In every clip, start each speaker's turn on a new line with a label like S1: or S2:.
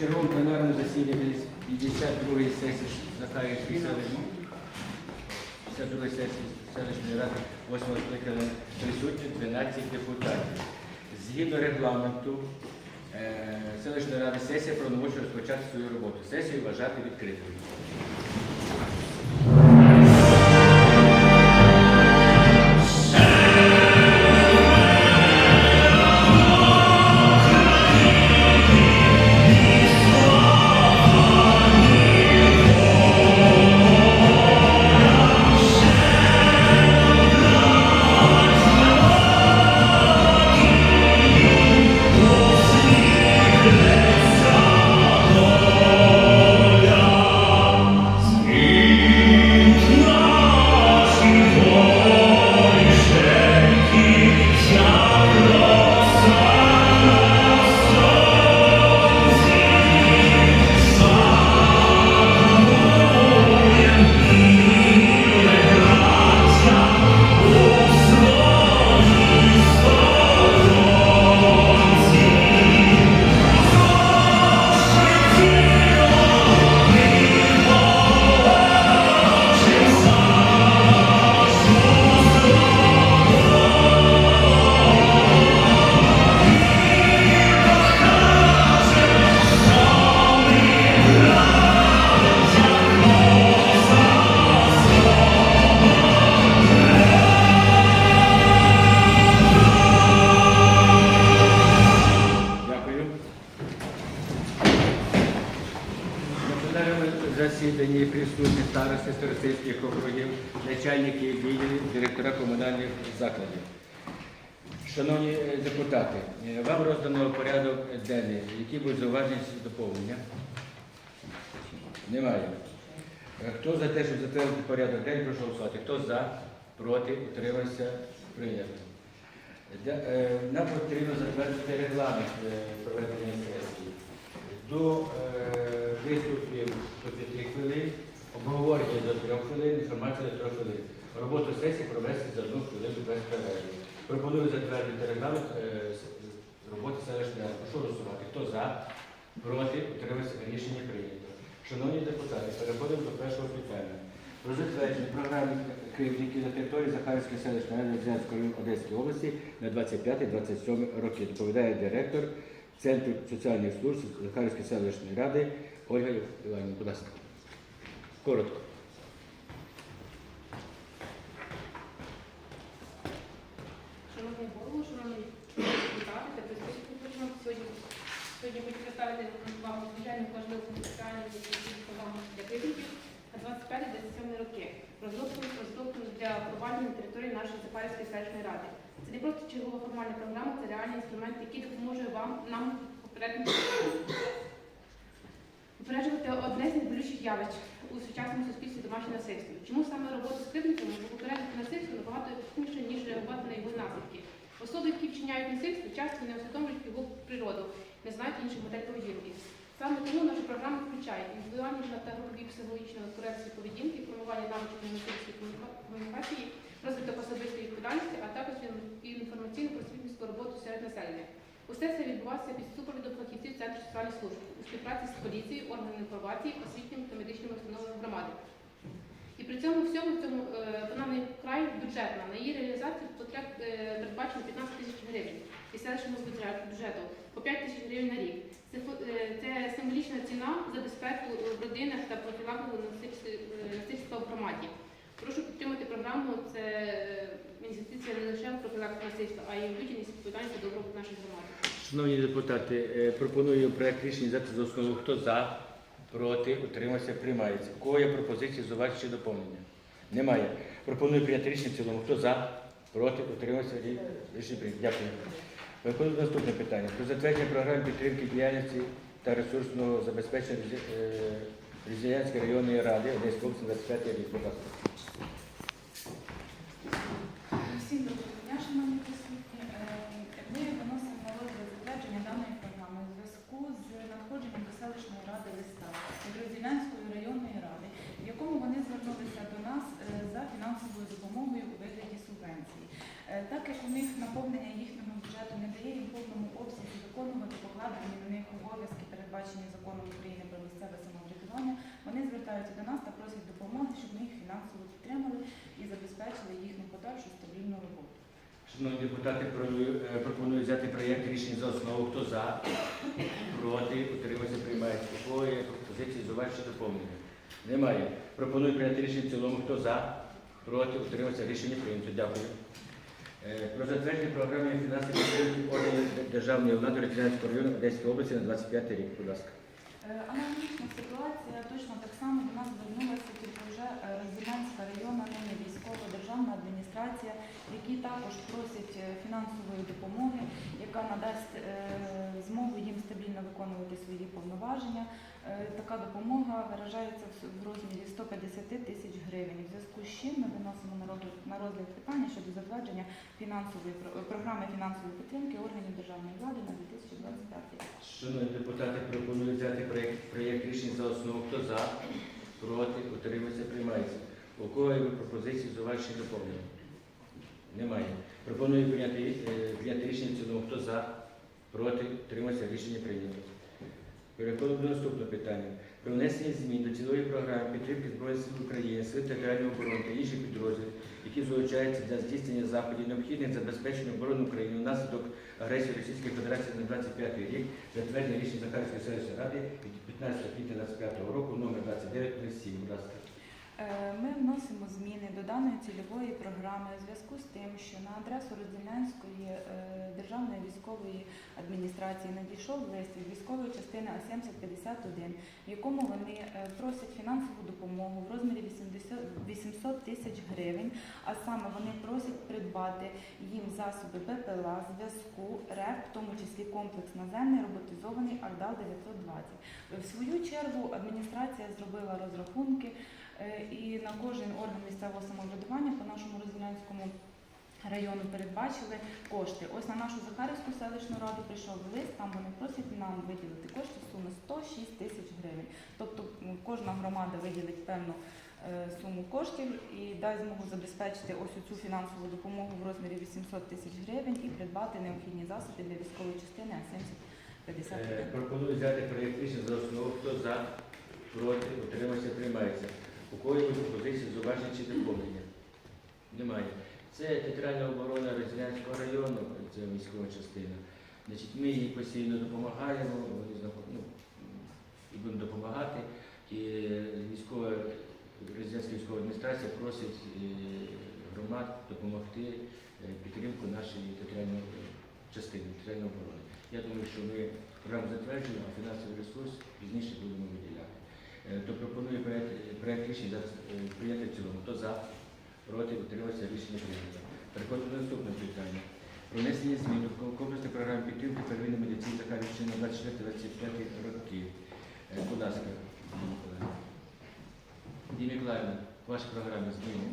S1: Черговому пленарному засіданні 52-ї сесії Захарівської селищної 52-ї сесії селищної ради 8 скликання присутні 12 депутатів. Згідно регламенту е, селищної ради сесія правомочна розпочати свою роботу. Сесію вважати відкритою. Засіданні присутні старости старостинських округів, начальники відділів, директора комунальних закладів. Шановні е, депутати, е, вам роздано порядок денний. Які будуть зауваження доповнення? Немає. Е, Хто за те, щоб затвердити порядок денний, прошу голосувати. Хто за, проти, утримався, прийнято. Нам потрібно затвердити регламент проведення сесії. До виступів до 5 хвилин, обговорення до 3 хвилин, інформація до 3 хвилин. Роботу сесії провести за одну хвилину без перерви. Пропоную затвердити регламент е, роботи селищної ради. Прошу голосувати. Хто за, проти, утримався, рішення прийнято. Шановні депутати, переходимо до першого питання. Про затвердження програми керівників на території Захарівської селищної ради Зянської Одеської області на 25-27 роки. Доповідає директор Центру соціальних служб Захарівської селищної ради Ольга Іванівна. Будь ласка. Коротко.
S2: Шановний голову, шановні депутати та присутні сьогодні. Сьогодні хочу представити вам звичайно питання програму для на 25-27 роки. Розробку для впровадження території нашої Запарівської селищної ради. Це не просто чергова формальна програма, це реальний інструмент, який допоможе вам нам попередньо попереджувати одне з найболючіших явищ у сучасному суспільстві домашнє насильство. Чому саме робота з кривдниками попередити насильство набагато ефективніше, ніж реагувати на його наслідки? Особи, які вчиняють насильство, часто не усвідомлюють його природу, не знають інших модель поведінки. Саме тому наша програма включає індивідуальні та групові психологічні корекції поведінки, формування навичок насильства серед населення. Усе це відбувається під супровідом фахівців Центру соціальних служб у співпраці з поліцією, органами інформації, освітніми та медичними установами громади. І при цьому всьому цьому е, вона не вкрай бюджетна. На її реалізацію потреб е, передбачено 15 тисяч гривень і селищному бюджету по 5 тисяч гривень на рік. Це, е, це символічна ціна за безпеку в родинах та профілактику насильства в громаді. Прошу підтримати програму. Це інвестиція не лише в профілактику насильства, а й в людяність відповідальність та добробут нашої громади.
S1: Шановні депутати, е, пропоную проект рішення взяти за основу. Хто за, проти, утримався, приймається. У кого є пропозиції, зауваження чи доповнення? Немає. Пропоную прийняти рішення в цілому. Хто за, проти, утримався, рі- рішення прийнято. Дякую. До наступне питання. Про затвердження програми підтримки діяльності та ресурсного забезпечення Різі- е, Різіянської районної ради Одеської області 25 рік. Будь ласка.
S3: Всім доброго дня, шановні присутні. Е, Ми виносимо на розгляд затвердження даної програми у зв'язку з надходженням до селищної ради листа від Розділянської районної ради, в якому вони звернулися до нас е, за фінансовою допомогою у вигляді субвенції. Е, Так як у них наповнення їхнього бюджету не дає їм в повному обсязі обов'язки, передбачені законом України про місцеве самоврядування, вони звертаються до нас та просять допомоги, щоб ми їх фінансово підтримали і забезпечили їхню подальшу стабільну роботу.
S1: Шановні депутати, пропоную- е, взяти проєкт рішення за основу. Хто за? Проти? Утримався? Приймається. Є пропозиції зауваження чи доповнення? Немає. Пропоную прийняти рішення в цілому. Хто за? Проти? Утримався? Рішення прийнято. Дякую. Е, Про затвердження програми фінансової органів державної влади Рятинського району Одеської області на 25 рік. Будь ласка.
S3: Е, Аналогічна ситуація точно так само до нас звернулася тільки вже е, районна нині військова державна адміністрація, які також просять е, фінансової допомоги, яка надасть змогу їм стабільно виконувати свої повноваження. Е, Така допомога виражається в розмірі 150 тисяч гривень. В зв'язку з чим ми виносимо на розгляд, питання щодо затвердження фінансової програми фінансової підтримки органів державної влади на 2025 рік.
S1: Шановні депутати, пропоную взяти проєкт, проєкт рішення за основу. Хто за? Проти? Утримався? Приймається. У кого є пропозиції зауваження чи доповнення? Немає. Пропоную прийняти, е, прийняти рішення в цілому. Хто за? Проти? Утримався? Рішення прийнято. Переходимо до наступного питання. Про внесення змін до цілої програми підтримки Збройних сил України, Сил територіальної оборони та інших підрозділів, які залучаються для здійснення заходів, необхідних забезпечення оборони України внаслідок агресії Російської Федерації на 25 рік, затвердження рішення Захарської селищної ради від 15 квітня 25 року, номер 2937. Будь ласка.
S3: Е, Ми вносимо зміни до даної цільової програми у зв'язку з тим, що на адресу Роздільнянської е, державної військової адміністрації надійшов лист від військової частини А7051, в якому вони е, просять фінансову допомогу в розмірі 80 800 тисяч гривень, а саме вони просять придбати їм засоби БПЛА, зв'язку, РЕП, в тому числі комплекс наземний роботизований Ардал 920. В свою чергу адміністрація зробила розрахунки. Е, І на кожен орган місцевого самоврядування по нашому Розділянському району передбачили кошти. Ось на нашу Захарівську селищну раду прийшов лист, там вони просять нам виділити кошти в сумі 106 тисяч гривень. Тобто кожна громада виділить певну е, суму коштів і дасть змогу забезпечити ось цю фінансову допомогу в розмірі 800 тисяч гривень і придбати необхідні засоби для військової частини
S1: Е,
S3: А-7051.
S1: Пропоную взяти проєкт рішення за основу. Хто за? Проти? Утримався? Приймається. У кого є пропозиції зауваження чи доповнення? Немає. Це територіальна оборона Розділянського району, це військова частина. Значить, ми їй постійно допомагаємо, вони ну, і будемо допомагати. І військова Розділянська військова адміністрація просить е, громад допомогти е, підтримку нашої територіальної частини, територіальної оборони. Я думаю, що ми програму затверджуємо, а фінансовий ресурс пізніше будемо виділяти. Е, То пропоную проект, проект рішення е, прийняти в цілому. Хто за? Проти? Утримався? Рішення прийнято. Переходимо до наступного питання. Про внесення змін до комплексної програми підтримки первинної медицини та Харківщини на 24-25 роки. Е, Будь ласка, Дія Миколаївна. Ваша програма зміни.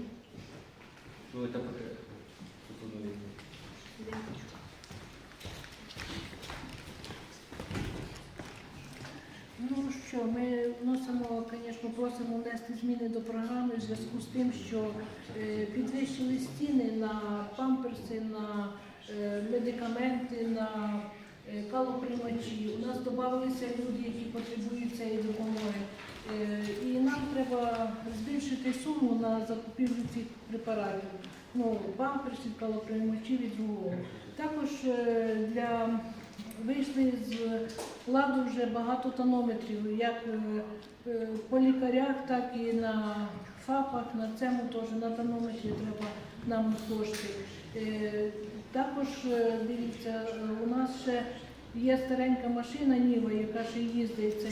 S1: Що ви там е, пропонуєте?
S4: Ну що, ми вносимо, звісно, просимо внести зміни до програми в зв'язку з тим, що е, підвищили ціни на памперси, на е, медикаменти, на е, калоприймачі. У нас додавалися люди, які потребують цієї допомоги. І нам треба збільшити суму на закупівлю цих препаратів. Ну, памперсів, калоприймачів і другого. Також для вийшли з ладу вже багато тонометрів, як е, е, по лікарях, так і на ФАПах, на цьому теж на тонометрі треба нам кошти. Е, Також дивіться, у нас ще є старенька машина Ніва, яка ще їздить.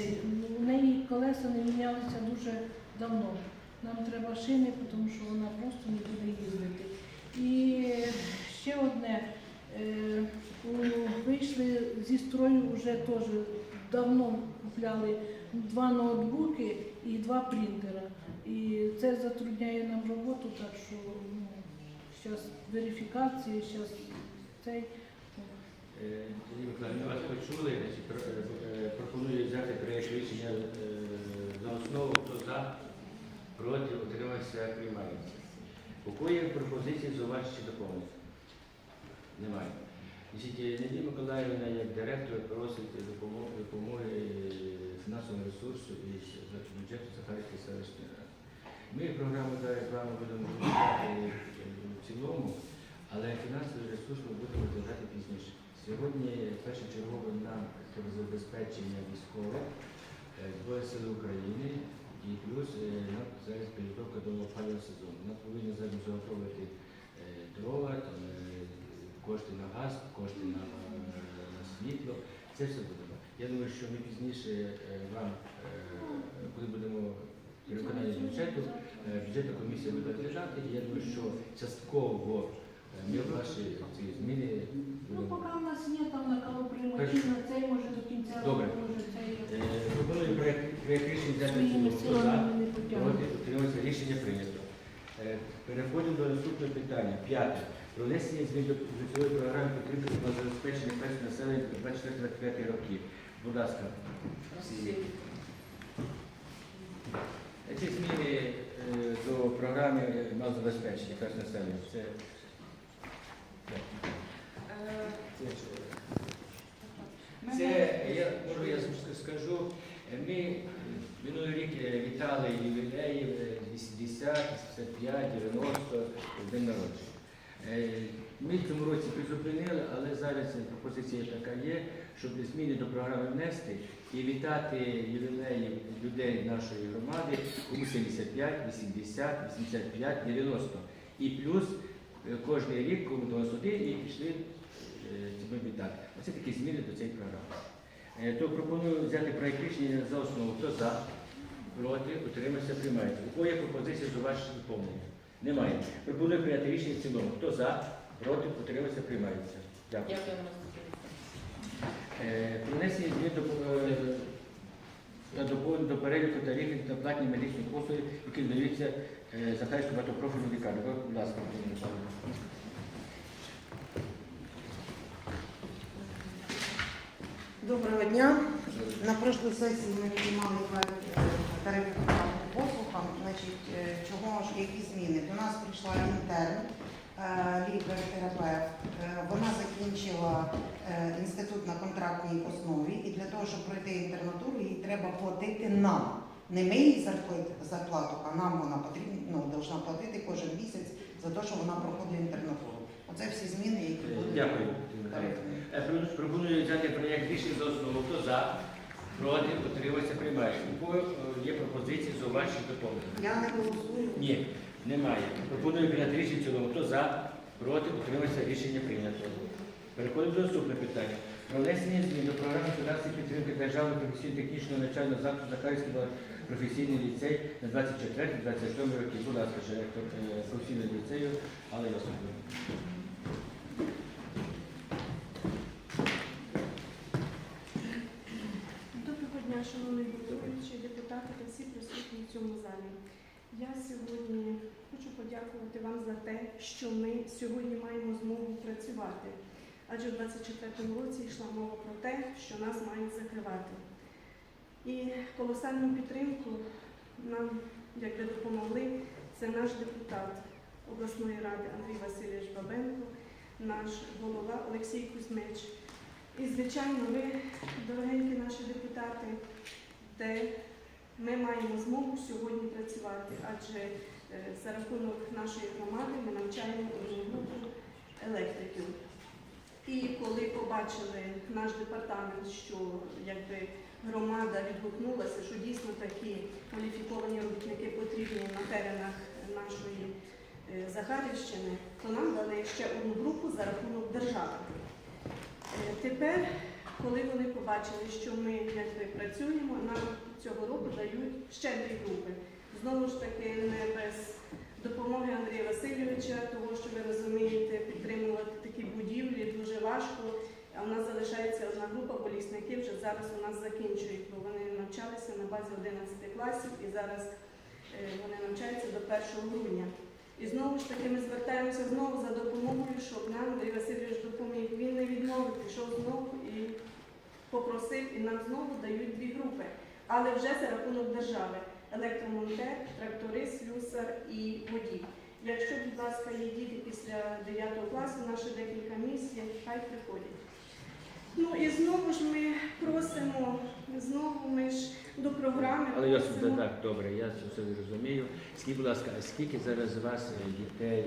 S4: У неї колеса не мінялися дуже давно. Нам треба шини, тому що вона просто не буде їздити. І ще одне. Е, Вийшли зі строю вже теж давно купляли два ноутбуки і два принтера. І це затрудняє нам роботу, так що ну, зараз верифікація, зараз цей.
S1: Е, Миколаївна, вас почули, е, пропоную взяти проєкт рішення за основу, хто за, проти, утримався, приймається. У є пропозиції зауваження чи доповнення? Немає. Значить, Надія Миколаївна, як директор, просить допомоги, допомоги фінансового ресурсу із бюджету Захарської селищної ради. Ми програму зараз з вами будемо розглядати е, в цілому, але фінансовий ресурс ми будемо розглядати пізніше. Сьогодні першочергово нам забезпечення військових е, Збройних сил України і плюс е, нам зараз підготовка до опалювального сезону. Нам повинні зараз заготовити е, дрова, там, е, кошти на газ, кошти на, світло. Це все будемо. Я думаю, що ми пізніше е, вам, е, коли будемо при виконанні бюджету, е, бюджетна комісія буде і я думаю, що частково ми ваші ці зміни
S4: Ну, поки в нас є там на калоприймачі, на цей може до кінця
S1: Добре.
S4: може цей
S1: Пропоную проект рішення взяти в цілому. Проти утримується рішення прийнято. Переходимо до наступного питання. П'яте. Про внесення змін до бюджетової програми підтримки та забезпечення першого населення 24-25 років. Будь ласка. Ці зміни е, до програми малозабезпечення першого населення. Це,
S3: Е,
S1: це я можу я скажу. е, Ми е, минулий рік е, вітали ювілеїв е, 80, 85, 90 день народження. Е, Ми в цьому році призупинили, але зараз пропозиція така є, щоб зміни до програми внести і вітати ювілеїв людей нашої громади, кому 75, 80, 85, 90. І плюс е, кожен рік, кому 91, і пішли е, тебе вітати. Оце такі зміни до цієї програми. Е, То пропоную взяти проект рішення за основу. Хто за? Проти? Утримався, приймається. У кого є пропозиція до вашого доповнення? Немає. Пропоную прийняти рішення в цілому. Хто за? Проти? Утримався, приймається. Дякую. Е, Про змін до, е, до, до переліку тарифів та платні медичні послуги, які надаються е, Захарською багатопрофільною лікарню. Будь ласка, Антоніна Михайлівна.
S5: Доброго дня. На прошлій сесії ми приймали е, тарифи послугам. Значить, е, чого ж які зміни? До нас прийшла інтерн, е, лікар-терапевт. Е, Вона закінчила інститут на контрактній основі, і для того, щоб пройти інтернатуру, їй треба платити нам. Не ми їй зарплат- зарплату, а нам вона потрібна, ну, платити кожен місяць за те, що вона проходить інтернатуру. Оце всі зміни, які будуть
S1: Дякую. Пропоную взяти проєкт рішення за основу. Хто за? Проти? Утримався, приймається. У кого е, є пропозиції за ваші доповнення?
S5: Я не голосую.
S1: Ні, немає. Пропоную прийняти рішення в цілому. Хто за? Проти? Утримався, рішення прийнято. Переходимо до наступного питання. Про внесення змін до програми фінансової підтримки Державного професійно-технічного навчального закладу Захарський професійний ліцей на 24-27 роки. Будь ласка, директор е, професійного ліцею Алла Йосипівна.
S6: Доброго дня, шановний головуючий, депутати та всі присутні цьому залі. Я сьогодні хочу подякувати вам за те, що ми сьогодні маємо змогу працювати. Адже в 24-му році йшла мова про те, що нас мають закривати. І колосальну підтримку нам, якби допомогли, це наш депутат обласної ради Андрій Васильович Бабенко, наш голова Олексій Кузьмич. І, звичайно, ви дорогенькі наші депутати, де ми маємо змогу сьогодні працювати, адже е, за рахунок нашої громади ми навчаємо одну групу електриків. І коли побачили наш департамент, що якби громада відгукнулася, що дійсно такі кваліфіковані робітники потрібні на теренах нашої е, Захарівщини, то нам дали ще одну групу за рахунок держави. Е, Тепер, коли вони побачили, що ми якби працюємо, нам цього року дають ще дві групи. Знову ж таки, не без допомоги Андрія Васильовича, того, що ви розумієте, підтримувати такі будівлі дуже важко. А у нас залишається одна група, бо лісники вже зараз у нас закінчують, бо вони навчалися на базі 11 класів і зараз е, вони навчаються до 1 грудня. І знову ж таки ми звертаємося знову за допомогою, щоб нам Андрій Васильович допоміг. Він не відмовив, пішов знову і попросив, і нам знову дають дві групи. Але вже за рахунок держави. Електромонтер, тракторист, слюсар і водій. Якщо, будь ласка, є діти після 9 класу, наші декілька місць, хай приходять. Ну і знову ж ми просимо, знову ми ж до програми
S1: Але Йосип,
S6: просимо.
S1: так, добре, я це все розумію. Скажіть, будь ласка, а скільки зараз у вас е, дітей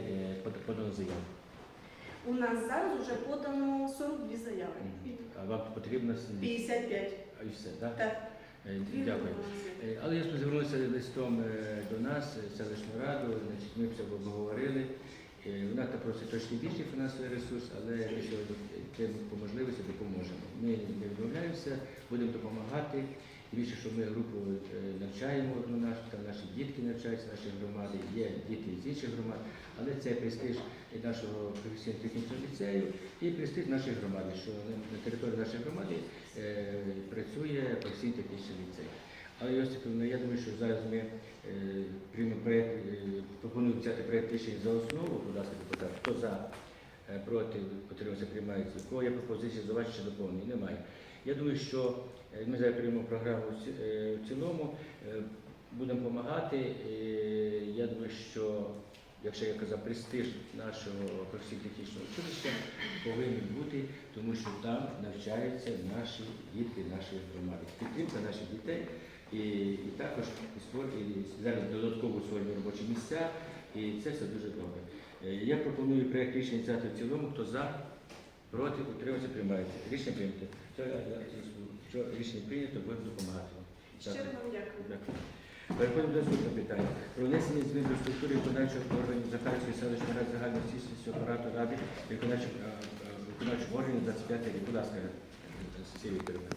S1: е, подано заяву?
S6: У нас зараз вже подано 42 заяви.
S1: А вам потрібно с-
S6: 55.
S1: а, і все, так?
S6: Так.
S1: Е, Дякую. Е, Але я звернувся листом е, до нас, селищну раду, значить, ми все обговорили. Вона та просить точно більший фінансовий ресурс, але сьогодні тим по можливості допоможемо. Ми не відмовляємося, будемо допомагати. Більше, що ми групу е, навчаємо одну там наші дітки навчаються, наші громади, є діти з інших громад, але це престиж нашого професійно-технічного ліцею і престиж нашої громади, що на- території нашої громади е, працює професійно-технічний ліцей. Але Йосипівна, я думаю, що зараз ми е, приймемо проєкт, е, пропоную взяти проєкт рішення за основу, будь ласка, депутат, хто за, проти, утримався, приймається. У кого є пропозиції зауваження чи доповнення? Немає. Я думаю, що е, ми зараз приймемо програму в е, цілому, е, будемо допомагати. Я думаю, що якщо я казав, престиж нашого професійно-технічного училища повинен бути, тому що там навчаються наші дітки нашої громади. Підтримка наших дітей і, і також і зараз додатково створюємо робочі місця, і це все дуже добре. Я пропоную проєкт рішення взяти в цілому. Хто за, проти, утримався, приймається. Рішення прийнято. Все, я- я- Що рішення прийнято, будемо допомагати. вам.
S6: Щиро вам дякую.
S1: Дякую. Переходимо до наступного питання. Про внесення змін до структури виконавчого органів Захарської селищної ради загальної сільського апарату ради виконавчих е, е, виконавчих органів 25 рік. Будь ласка, Сесія Вікторівна.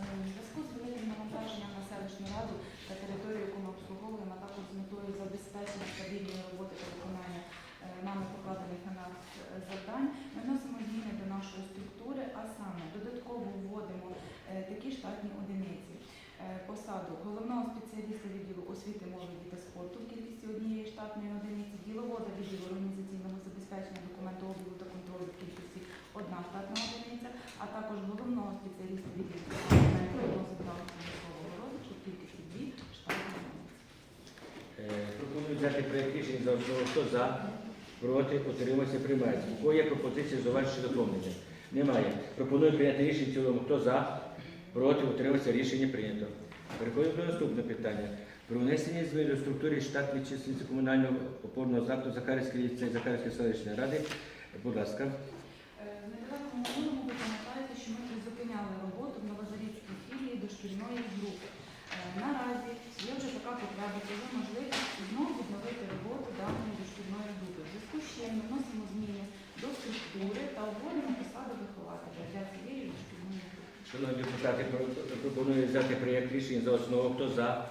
S3: Е, У зв'язку з великим навантаженням на селищну раду та територію, яку ми обслуговуємо, а також з метою забезпечення стабільної роботи та виконання е, нами покладених на нас е, завдань, ми вносимо зміни до нашої структури, а саме додатково вводимо е, такі штатні одиниці. Е, Посаду головного спеціаліста відділу освіти, молоді та спорту в кількості однієї штатної одиниці, діловода відділу організаційного забезпечення документообігу та контролю в кількості одна штатна одиниця, а також головного спеціаліста відділу розвитку промислового розвитку в кількості дві штатні одиниці.
S1: Пропоную взяти проєкт рішення за основу. Хто за, проти, утримався, приймається. У кого є пропозиції завершити доповнення? Немає. Пропоную прийняти рішення в цілому. Хто за, проти, утримався, рішення прийнято. Переходимо до наступного питання. Про внесення змін до структури штатної численності комунального опорного закладу Захарівської ліцеї Захарівської селищної ради. Будь ласка.
S3: Е, В недалекому минулому ви пам'ятаєте, що ми призупиняли роботу в Новозавідській філії дошкільної групи. Е, Наразі є вже така потреба, це є можливість знову відновити роботу даної дошкільної групи. Ми вносимо зміни до структури та обводимо посаду вихователя для цієї дошкільної.
S1: Шановні депутати, пропоную взяти проєкт рішення за основу. Хто за,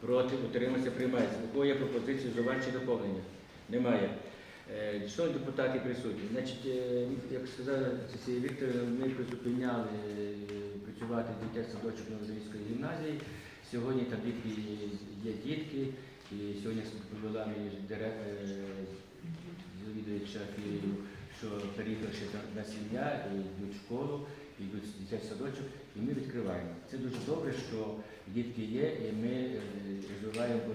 S1: проти, утримався, приймається. У кого є пропозиції чи доповнення? Немає. Е, Шановні депутати присутні, значить, е, як сказала Сесія Вікторівна, ми призупиняли е, працювати дітей садочок Новозавійської гімназії. Сьогодні там дітки є дітки, і сьогодні провела мені директор завідуюча філію, що переїхавши на- сім'я йдуть в школу, йдуть в дитячий садочок, і ми відкриваємо. Це дуже добре, що дітки є, і ми е, розвиваємо е,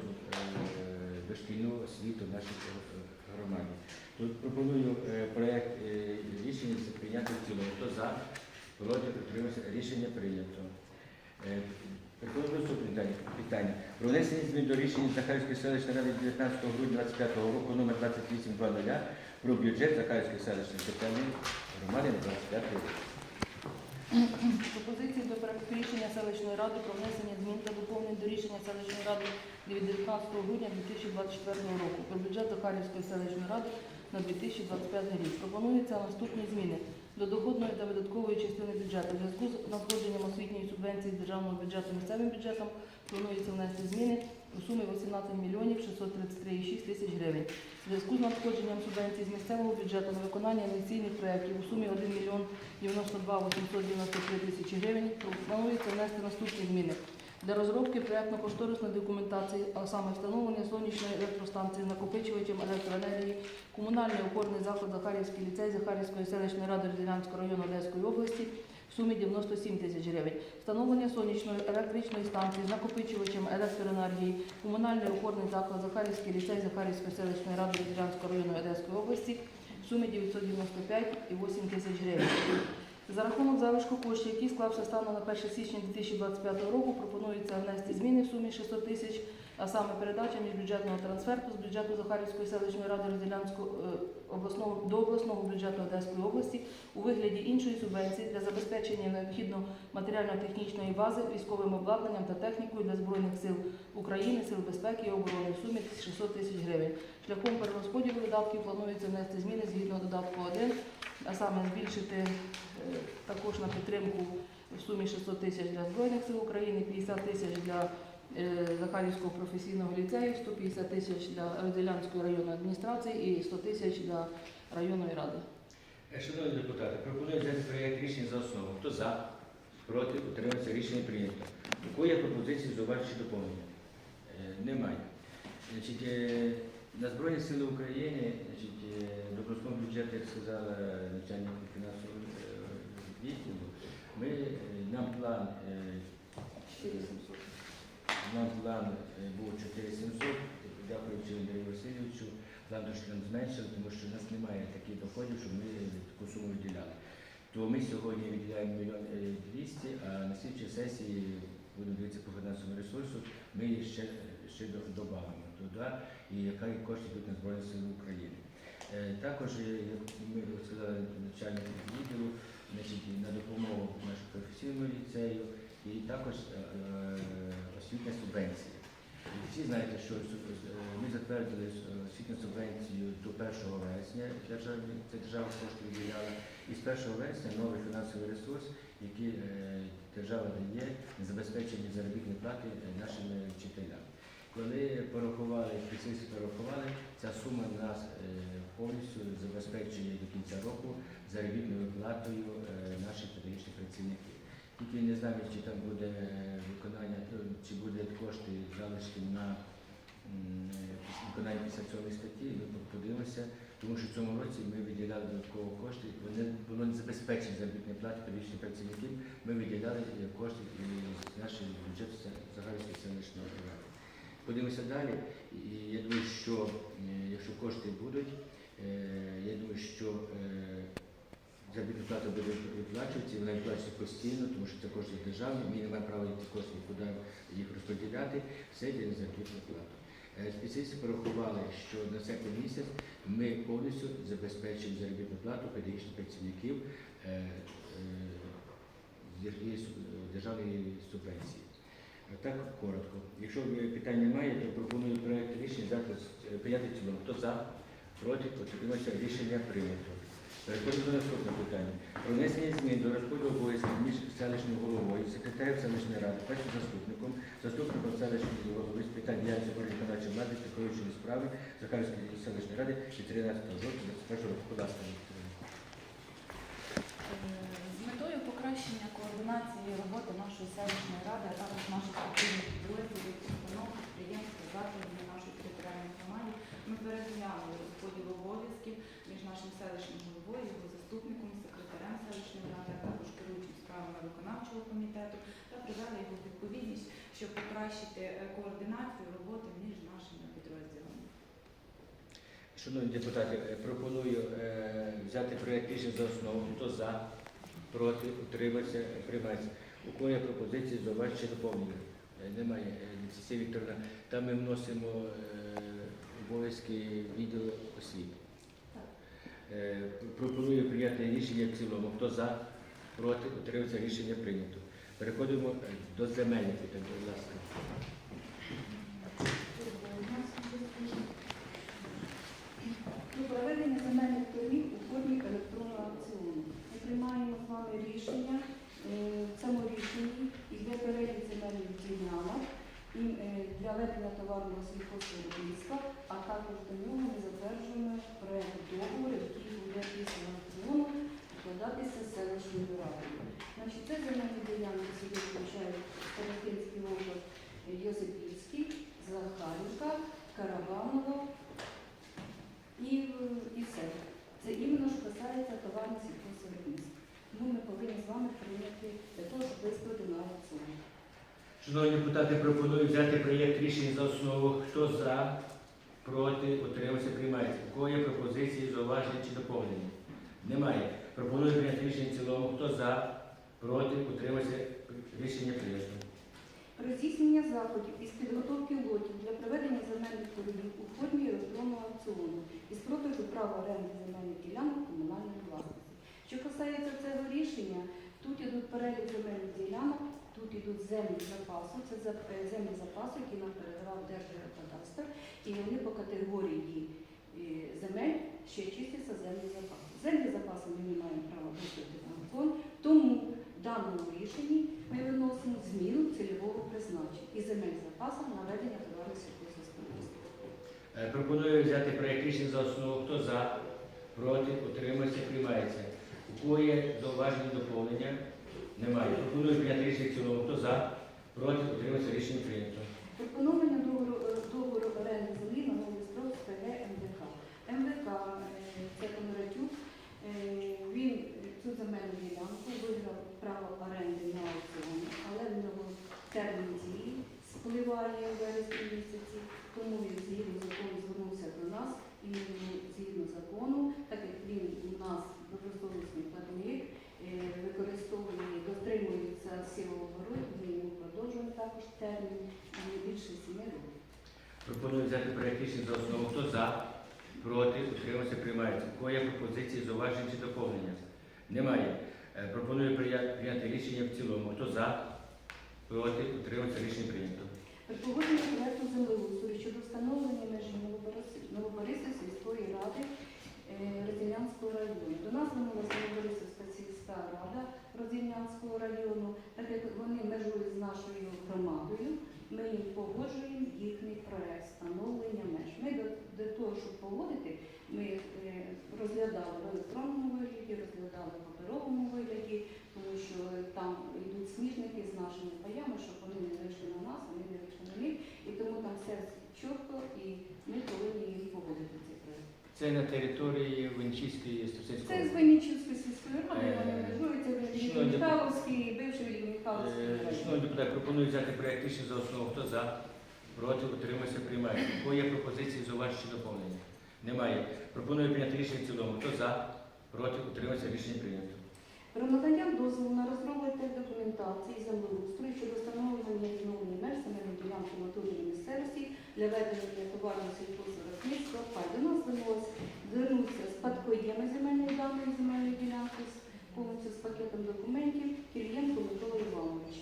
S1: дошкільну освіту в нашій е, громаді. Тут пропоную проект е, рішення прийняти в цілому. Хто за, проти, підтримався, рішення прийнято. Е, Переходимо питання- питання. Про внесення змін до рішення Захарівської селищної ради 19 грудня 25 року номер 2820 про бюджет Захарівської селищної територіальної громади на 25 рік.
S7: Пропозиції до проекту рішення селищної ради про внесення змін та доповнень до рішення селищної ради від 19 грудня 2024 року про бюджет Захарівської селищної ради на 2025 рік. Пропонуються наступні зміни до доходної та видаткової частини бюджету. В зв'язку з надходженням освітньої субвенції з державного бюджету місцевим бюджетом планується внести зміни у сумі 18 мільйонів 633,6 тисяч гривень. В зв'язку з надходженням субвенції з місцевого бюджету на виконання інвестиційних проєктів у сумі 1 мільйон 92 893 тисячі гривень планується внести наступні зміни. Для розробки проєктно-кошторисної документації, а саме встановлення сонячної електростанції накопичувачем електроенергії, комунальний опорний заклад Захарівський ліцей Захарівської селищної ради Розілянського району Одеської області в сумі 97 тисяч гривень. Встановлення сонячної електричної станції з накопичувачем електроенергії, комунальний опорний заклад Захарівський ліцей Захарівської селищної ради Різдвянського району Одеської області в сумі 995,8 тисяч гривень. За рахунок залишку коштів, який склався станом на 1 січня 2025 року, пропонується внести зміни в сумі 600 тисяч, а саме передача міжбюджетного трансферту з бюджету Захарівської селищної ради Розділянського е, обласного до обласного бюджету Одеської області у вигляді іншої субвенції для забезпечення необхідно матеріально-технічної бази військовим обладнанням та технікою для збройних сил України, сил безпеки і оборони в сумі 600 тисяч гривень. Шляхом перерозподілу видатків планується внести зміни згідно додатку 1, а саме збільшити е, також на підтримку в сумі 600 тисяч для Збройних сил України, 50 тисяч для Захарівського професійного ліцею, 150 тисяч для Розділянської районної адміністрації і 100 тисяч для районної ради.
S1: Е, Шановні депутати, пропоную взяти проєкт рішення за основу. Хто за? Проти? Утримався? Рішення прийнято. Кого є пропозиції зауваження чи доповнення? Е, Немає. Значить, е, на Збройні Сили України, значить, е, до обласного бюджету, як сказала начальник фінансового е, відділу, ми, е, нам план, е,
S7: 4700.
S1: Нам план е, був 4700, дякуючи Андрію Васильовичу, план трошки нам зменшили, тому що в нас немає таких доходів, щоб ми таку суму виділяли. То ми сьогодні виділяємо мільйон е, 200, а на слідчій сесії будемо дивитися по фінансовому ресурсу, ми її ще, ще до- додамо туди, і яка кошти йдуть на Збройні Сили України. Е, Також, е, як ми сказали начальнику відділу, значить, на допомогу нашому професійному ліцею і також е, е, освітня субвенція. Всі знаєте, що е, ми затвердили е, освітню субвенцію до 1 вересня, це держава кошти виділяла, і з 1 вересня новий фінансовий ресурс, який е, держава дає забезпечення заробітної плати нашим вчителям. Коли порахували, спеціалісти порахували, ця сума нас повністю забезпечує до кінця року заробітною платою наших педагогічних працівників. Тільки не знаю, чи там буде е, виконання, е, чи буде кошти залишки на е, виконання 57 статті, ми подивимося, тому що в цьому році ми виділяли додатково кошти, вони воно не забезпечення заробітної плати педагогічних працівників, ми виділяли кошти з нашого бюджету Загальської селищної ради. Подивимося далі, і я думаю, що якщо кошти будуть, я думаю, що заробітна плата буде виплачуватися, вона виплачується постійно, тому що це кошти державні, ми не маємо права ці кошти куди їх розподіляти, все йде на заробітну плату. Е, Спеціалісти порахували, що на серпень місяць ми повністю забезпечуємо заробітну плату педагогічних працівників е, е, державної субвенції. Так, коротко. Якщо питань немає, то пропоную проект рішення завтра прийняти цілому. Хто за, проти, утримався, рішення прийнято. Переходимо до наступного питання. Про внесення змін до розподілу обов'язків між селищною головою, секретарем селищної ради, першим заступником, заступником селищної голови з питань діяльності виконавчої влади та керуючої справи Захарівської селищної ради від 13 жовтня 21 року.
S3: Е, З метою покращення координації роботи нашої селищної ради, а також наших активних підрозділів, установ, підприємств, закладів на нашій територіальній громаді, ми переглянули нашим селищним головою, його заступником, секретарем селищної ради, а також керуючим справами виконавчого комітету та привели його відповідність, щоб покращити е, координацію роботи між нашими підрозділами.
S1: Шановні депутати, е, пропоную е, взяти проект рішення за основу. Хто за, проти, утримався, приймається. У кого пропозиції, зауваження чи доповнення? Немає. Анастасія Вікторовна, там ми вносимо обов'язки відділу освіти. Е, Пропоную прийняти рішення в цілому. Хто за, проти, утримався, рішення прийнято. Переходимо е, до земельних питань, будь ласка.
S8: Про проведення земельних торгів у формі електронного аукціону. Ми приймаємо з вами рішення. Е, В цьому рішенні йде перелік земельних ділянок і для ведення товарного сільхозвиробництва, а також до нього ми затверджуємо проект договору, буде після аукціону селищною радою. Значить, це земельні ділянки сюди включають Старостинський округ Йосипівський, Захарівка, Карабаново, і, і все. Це іменно що касається товарних сільхозвиробництва. Тому ми повинні з вами прийняти для того, щоб виставити на аукціон.
S1: Шановні депутати, пропоную взяти проєкт рішення за основу. Хто за, проти, утримався, приймається. У кого є пропозиції, зауваження чи доповнення? Немає. Пропоную прийняти рішення цілому. Хто за, проти, утримався, рішення прийнято.
S8: Про здійснення заходів із підготовки лотів для проведення земельних торгів у формі електронного аукціону із продажу права оренди земельних ділянок комунальної власності. Що касається цього рішення, тут ідуть перелік земельних ділянок, тут ідуть землі запасу, це е, землі запасу, які нам передавав Держгеокадастр, і вони по категорії е, земель ще чистяться землі запасу. Землі запасу ми не маємо права виставити на аукціон, тому в даному рішенні ми виносимо зміну цільового призначення і земель запасу на ведення товарних сільськогосподарства.
S1: Е, Пропоную взяти проєкт рішення за основу. Хто за, проти, утримався, приймається. У кого є зауваження доповнення? Немає. Пропоную прийняти рішення в. Хто за, проти, утримався, рішення прийнято.
S8: Пропоновлення договору, е, договору оренди землі на новий строк з ТГ МВК. МВК е, це Кондратюк, е, він цю земельну ділянку виграв право оренди на аукціоні, але в нього термін дії спливає у вересні місяці, тому він згідно закону звернувся до нас і згідно закону, так як він у нас добросовісний платник, е, використовує, силового оборону, ми продовжуємо також термін не більше сіми років.
S1: Пропоную взяти проєкт рішення за основу. Хто за, проти, утримався, приймається. Кого є пропозиції, зауваження чи доповнення? Немає. Е, Пропоную прийняти рішення в цілому. Хто за, проти, утримався, рішення прийнято.
S8: При погодженні землеустрою щодо встановлення межі Новоборис- сільської ради е, району. До нас звернулася Новоборисівська сільська рада Розілянського району, так як вони межують з нашою громадою, ми їм погоджуємо їхній проект встановлення меж. Ми до, до того, щоб погодити, ми е, розглядали в електронному вигляді, розглядали в паперовому вигляді, тому що там йдуть смітники з нашими паями, щоб вони не вийшли на нас, вони не вийшли на них. І тому там все чітко, і ми повинні їм погодити.
S1: Це на території Венчиської
S8: Це з Венічівської сільської ради,
S1: Е,
S8: вони межуються в Михайловській, бивши Михайловський
S1: Е, Шановні депутати, пропоную взяти проєкт рішення за основу. Хто за, проти, утримався, приймається. У є пропозиції, зауваження чи доповнення? Немає. Пропоную прийняти рішення в цілому. Хто за, проти, утримався, рішення прийнято.
S8: Про надання дозволу на розроблення документації землеустрою щодо встановлення відновлення меж земельної ділянки натурної місцевості для ведення товарного сільськогосподарства пай. До нас звернулося звернувся спадкоєми земельної даної земельної ділянки з повністю з пакетом документів Кирієнко Микола Іванович.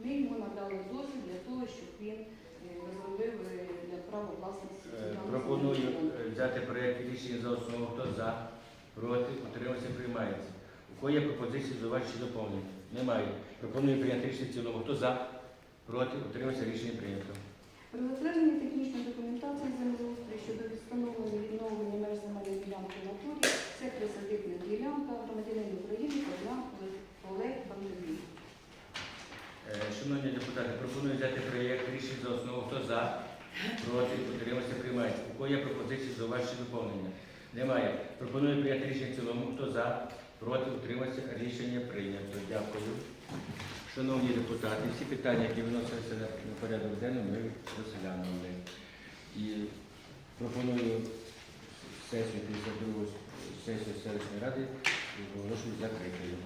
S8: Ми йому надали дозвіл для того, щоб він е, розробив е, для права власності.
S1: Е, Пропоную взяти проєкт рішення за основу. Хто за, проти, утримався, приймається. Є пропозиції, зауваження чи доповнення? Немає. Пропоную прийняти рішення в цілому. Хто за, проти, утримався, рішення прийнято.
S8: Про затвердження технічної документації землеустрою щодо встановлення відновлення меж земельної ділянки в натурі, це присадибна ділянка громадянин України Богдан Олег Бандовій.
S1: Е, Шановні депутати, пропоную взяти проєкт рішення за основу. Хто за, проти, утримався, приймається. У кого є пропозиції, зауваження чи доповнення? Немає. Пропоную прийняти рішення в цілому. Хто за, проти, утримався, рішення прийнято. Дякую. Шановні депутати, всі питання, які виносилися на порядок денний, ми розглянули. І пропоную сесію 52 сесію селищної ради оголошую закритою.